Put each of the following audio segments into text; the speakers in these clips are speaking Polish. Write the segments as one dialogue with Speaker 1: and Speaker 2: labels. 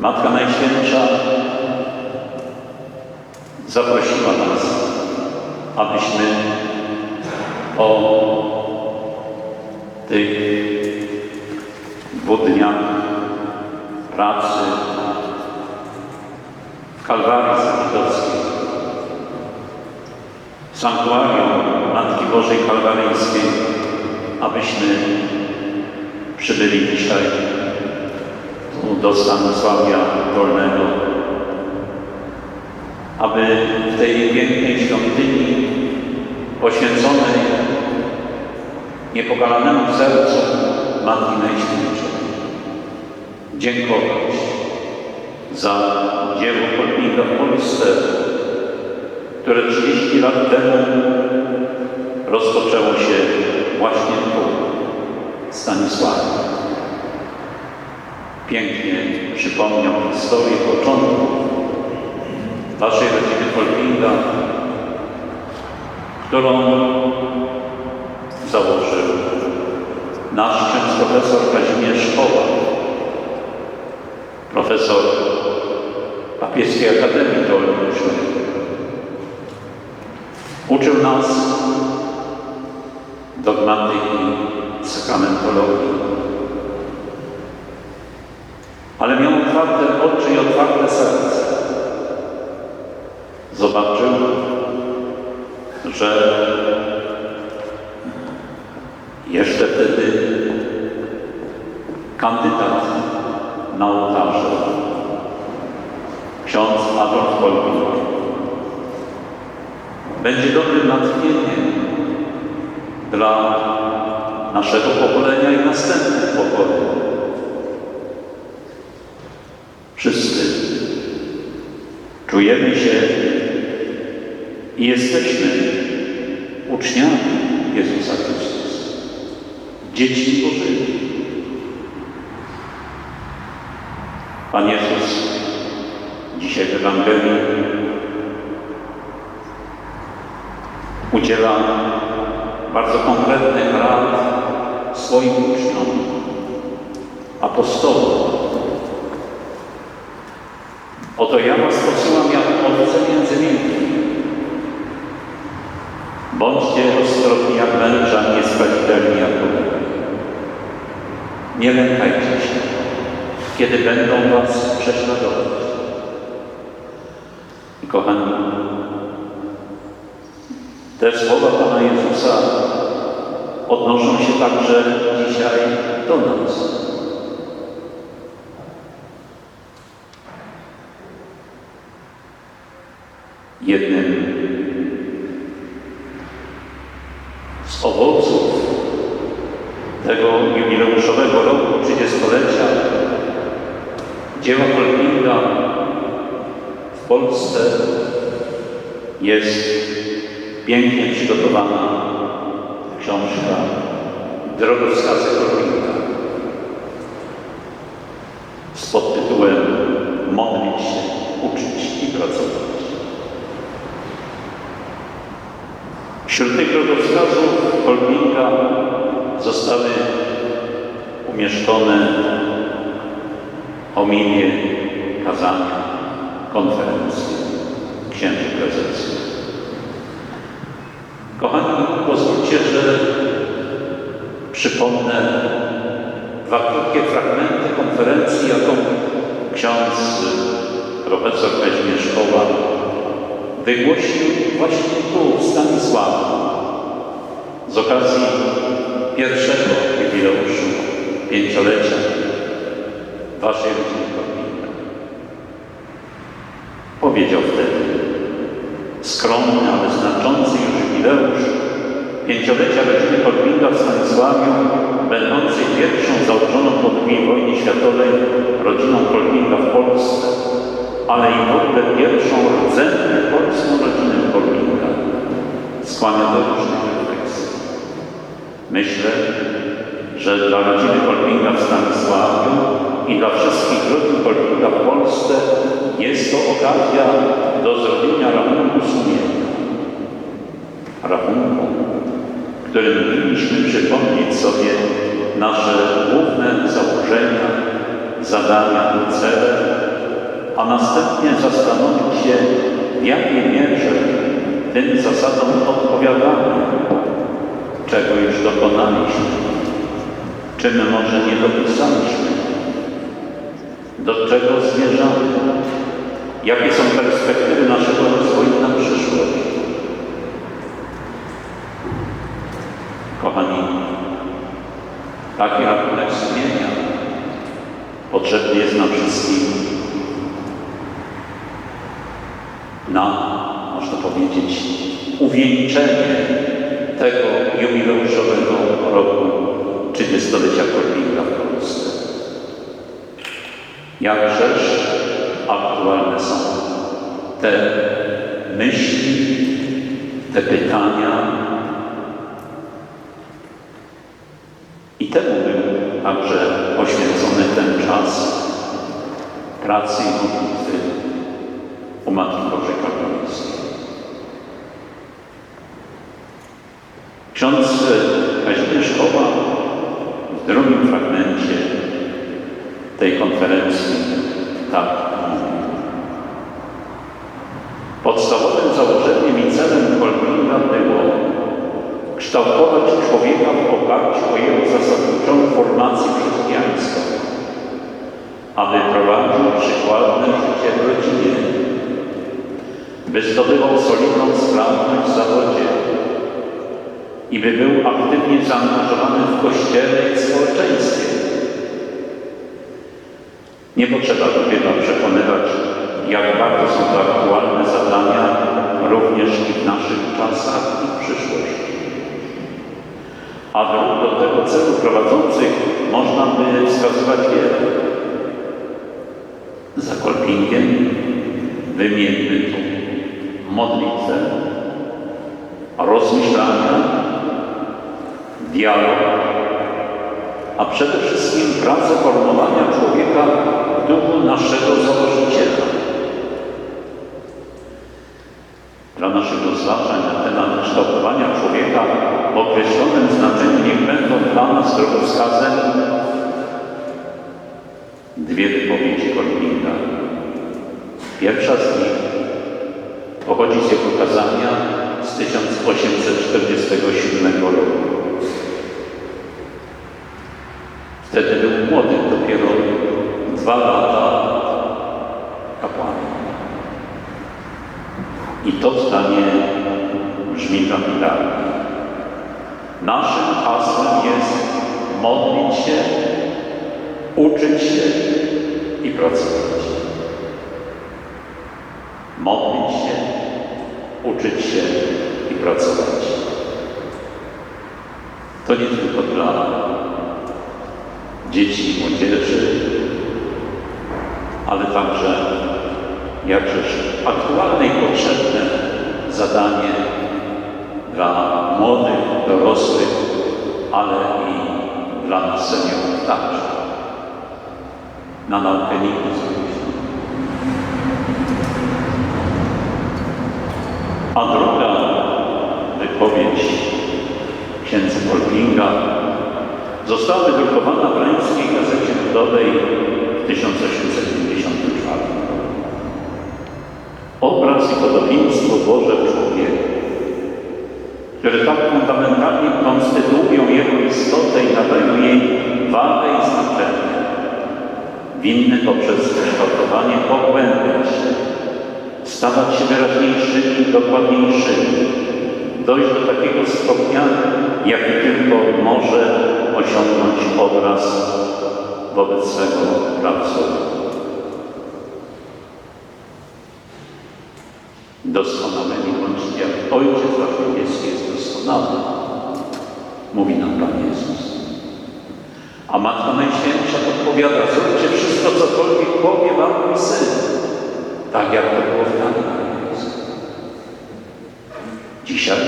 Speaker 1: Matka Najświętsza zaprosiła nas, abyśmy o tych dwóch dniach pracy w Kalwarii Zawidowskiej, w Sanktuarium Matki Bożej Kalwaryjskiej, abyśmy przybyli dzisiaj do Stanisławia Dolnego, aby w tej pięknej świątyni poświęconej niepokalanemu sercu Matki Najświętszej dziękować za dzieło Polnika w Polsce, które 30 lat temu rozpoczęło się właśnie tu, w Stanisławie. Pięknie przypomniał historię początku Waszej rodziny Polpinga, którą założył nasz ksiądz profesor Kazimierz Hołak, profesor Papieskiej Akademii Teologicznej. Uczył nas dogmatyki, sakramentologii, ale miał otwarte oczy i otwarte serce. Zobaczył, że jeszcze wtedy kandydat na ołtarze, ksiądz Adolf Kolbik, będzie dobrym natchnieniem dla naszego pokolenia i następnych pokoleń. I jesteśmy uczniami Jezusa Chrystusa, dziećmi Bożymi. Pan Jezus dzisiaj w Ewangelii udziela bardzo konkretnych rad swoim uczniom, apostołom. Oto ja was posyłam jak owce między wilki. Bądźcie ostrożni jak męża, nieskazitelni jak kobiety. Nie lękajcie się, kiedy będą was prześladować. Kochani, te słowa Pana Jezusa odnoszą się także dzisiaj do nas. Jednym z owoców tego jubileuszowego roku 30-lecia dzieła Kolpinga w Polsce jest pięknie przygotowana książka Drogowskazy Kolpinga z podtytułem Modlić się, uczyć i pracować. Wśród tych drogowskazów Kolpinga zostały umieszczone homilie, kazania, konferencje księży prezesu. Kochani, pozwólcie, że przypomnę dwa krótkie fragmenty konferencji, jaką ksiądz profesor Kazimierz Koła wygłosił właśnie tu, w Stanisławie, z okazji pierwszego jubileuszu pięciolecia Waszej rodziny Korwina. Powiedział wtedy, skromny, ale znaczący już jubileusz pięciolecia rodziny Korwinga w Stanisławiu, będącej pierwszą założoną po II wojnie światowej rodziną Korwinga w Polsce, ale i w ogóle pierwszą rdzennie polską rodzinę Korwinga, skłania do różnych refleksji. Myślę, że dla rodziny Kolpinga w Stanisławiu i dla wszystkich rodzin Kolpinga w Polsce jest to okazja do zrobienia rachunku sumienia. Rachunku, którym powinniśmy przypomnieć sobie nasze główne założenia, zadania i cele a następnie zastanowić się, w jakiej mierze tym zasadom odpowiadamy, czego już dokonaliśmy, czym może nie dopisaliśmy, do czego zmierzamy, jakie są perspektywy naszego rozwoju na przyszłość. Kochani, taki rachunek sumienia potrzebny jest nam wszystkim na, można powiedzieć, uwieńczenie tego jubileuszowego roku 30-lecia Korwinga w Polsce. Jakżeż aktualne są te myśli, te pytania, I temu był także poświęcony ten czas pracy i modlitwy u Matki Bożej Katolickiej. Ksiądz Kazimierz Kowa w drugim fragmencie tej konferencji tak mówił. Podstawowym założeniem i celem Kolbinga było kształtować człowieka w oparciu o jego zasadniczą formację chrześcijańską, aby prowadził przykładne życie w rodzinie, by zdobywał solidną sprawność w zawodzie i by był aktywnie zaangażowany w Kościele i społeczeństwie. Nie potrzeba tu chyba przekonywać, jak bardzo są to aktualne zadania również i w naszych czasach i przyszłości. A do tego celu prowadzących można by wskazywać wiele. Za Kolpingiem wymieńmy tu modlitwę, rozmyślania, dialog, a przede wszystkim pracę formowania człowieka duchu naszego założyciela. Dla naszych rozważań na temat kształtowania człowieka w określonym znaczeniu niech będą dla nas drogowskazem dwie wypowiedzi Kolpinga. Pierwsza z nich pochodzi z jego kazania z 1847 roku. Wtedy był młody, dopiero dwa lata kapłanem. I to zdanie brzmi kapitalnie. Naszym hasłem jest modlić się, uczyć się i pracować. Modlić się, uczyć się i pracować. To nie tylko dla dzieci i młodzieży, ale także jakżeż aktualne i potrzebne zadanie dla młodych, dorosłych, ale i dla nas seniorów także. Na naukę nigdy nie A druga wypowiedź księdza Kolpinga została wydrukowana w Rańskiej Gazecie Ludowej w 1854 roku. Obraz i podobieństwo Boże w człowieku, które tak fundamentalnie konstytuują jego istotę i nadają jej wagę i znaczenie, winny poprzez kształtowanie pogłębiać się, stawać się wyraźniejszymi i dokładniejszymi, dojść do takiego stopnia, jaki tylko może osiągnąć obraz wobec swego pracownika. Doskonałymi bądźcie jak Ojciec Wasz Niebieski jest doskonały, mówi nam Pan Jezus. A Matka Najświętsza odpowiada, zróbcie wszystko, cokolwiek powie Wam mój Syn, tak jak to było w miejscu. Dzisiaj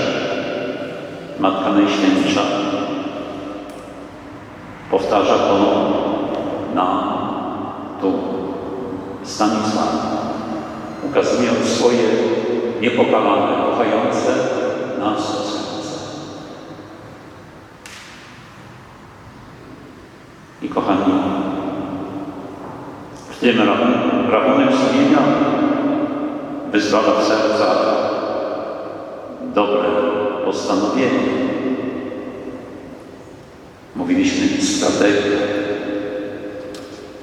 Speaker 1: Matka Najświętsza powtarza to na tu Stanisławie, ukazując swoje niepokalane, kochające nas serce. I kochani, w tym rachunek sumienia, wyzwala w sercach dobre postanowienie. Mówiliśmy strategię,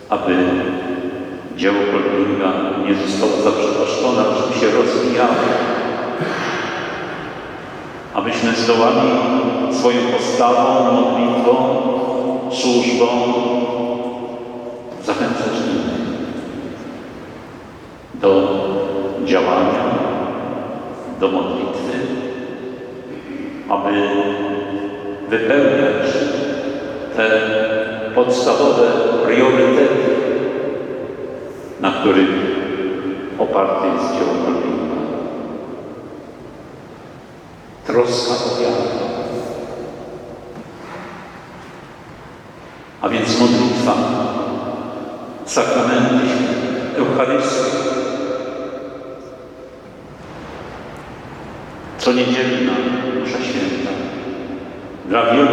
Speaker 1: aby dzieło Kolbinga nie zostało zaprzepaszczone, żeby się rozwijało. Abyśmy zdołali swoją postawą, modlitwą, służbą zachęcać innych do działania, do modlitwy, aby wypełniać te podstawowe priorytety, na których oparte jest dzieło Kolbinga. Troska o wiarę. A więc modlitwa, sakramenty, Eucharystia. Co niedzielna msza święta. Dla wielu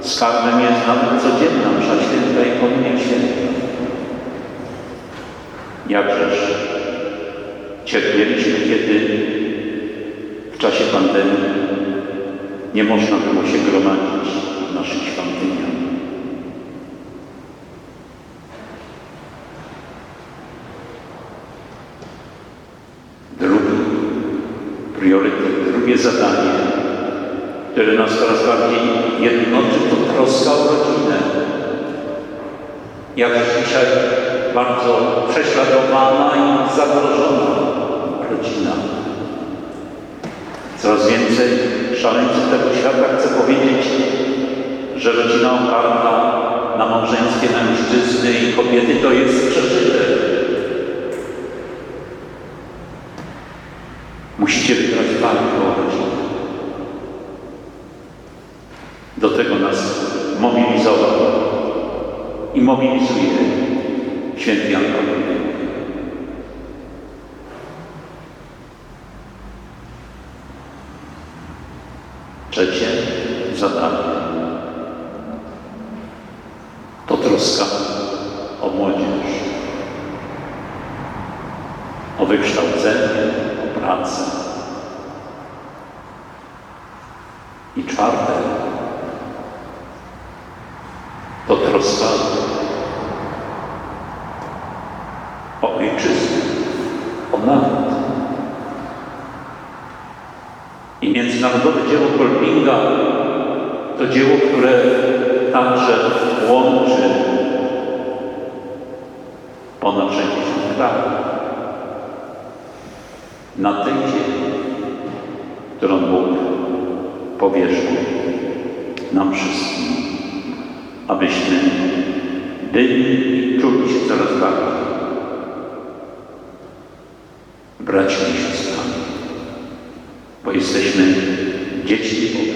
Speaker 1: skarbem jest nawet codzienna msza święta i komunia święta. Jakżeż cierpieliśmy, kiedy w czasie pandemii nie można było się gromadzić w naszych świątyniach. Drugi priorytet, drugie zadanie, które nas coraz bardziej jednoczy, to troska o rodzinę. Jak dzisiaj bardzo prześladowana i zagrożona rodzina. Coraz więcej szaleńców tego świata chce powiedzieć, że rodzina oparta na małżeństwie mężczyzny i kobiety to jest przeżytek. Musicie wygrać walkę o rodzinę. Do tego nas mobilizował i mobilizuje święty Jan Paweł II. Trzecie zadanie to troska o młodzież, o wykształcenie, o pracę. I czwarte to troska o ojczyznę, o naród. I międzynarodowe dzieło Kolbinga to dzieło, które także łączy ponad 60 krajów. Na tej ziemi, którą Bóg powierzył nam wszystkim, abyśmy byli i czuli się coraz bardziej braćmi i siostrami, bo jesteśmy dziećmi Boga,